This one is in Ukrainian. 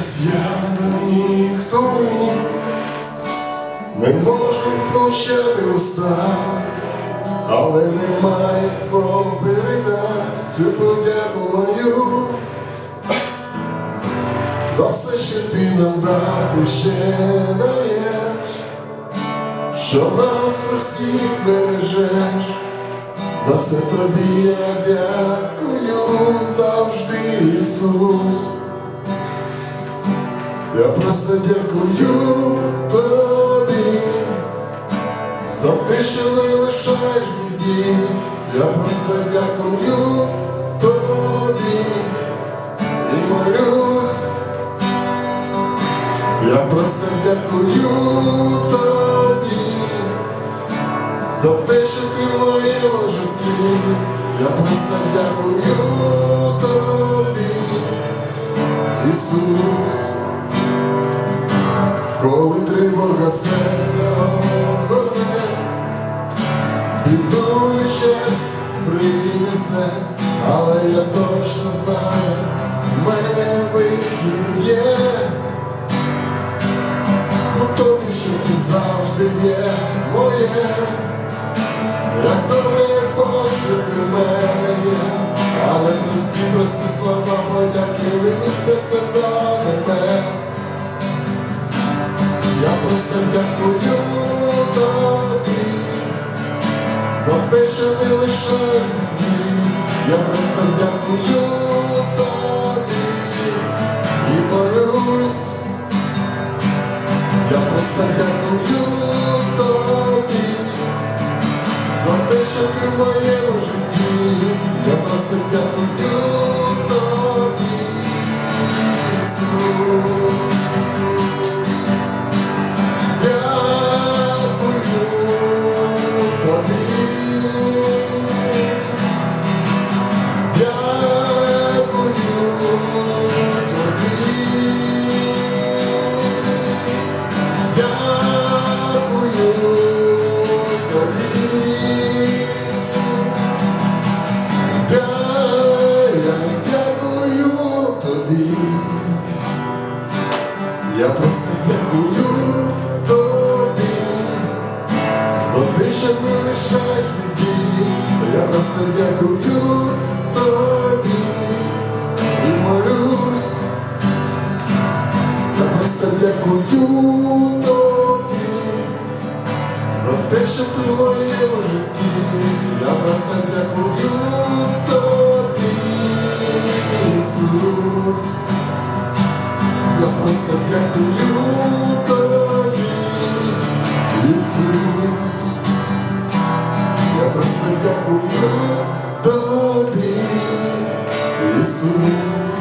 Я яда ніхто не можу прощати уста, але немає слов передати. Всю подяку мою за все, що ти нам дав і ще даєш, що нас усіх бережеш, за все тобі я дякую завжди, Ісус. Я просто дякую тобі за те, що не лишаєш біді. Я просто дякую тобі і молюсь. Я просто дякую тобі за те, що ти в моєму житті. Я просто дякую тобі, Ісус. Коли тривога серця горне, біду нещастя принесе, але я точно знаю, в мене вихід є, у тобі щастя завжди є моє, як добре Боже ти в мене є, але прості, прості слова подяки лише це до небес. Просто дякую тобі за те, що не лишаєш біді. Я просто дякую тобі і молюсь. Я просто дякую тобі за те, що ти в Я просто дякую тобі за те, що не лишаєш біді. Я просто дякую тобі і молюсь. Я просто дякую тобі за те, що ти в моєму житті. Я просто дякую тобі, Ісус. Jesus.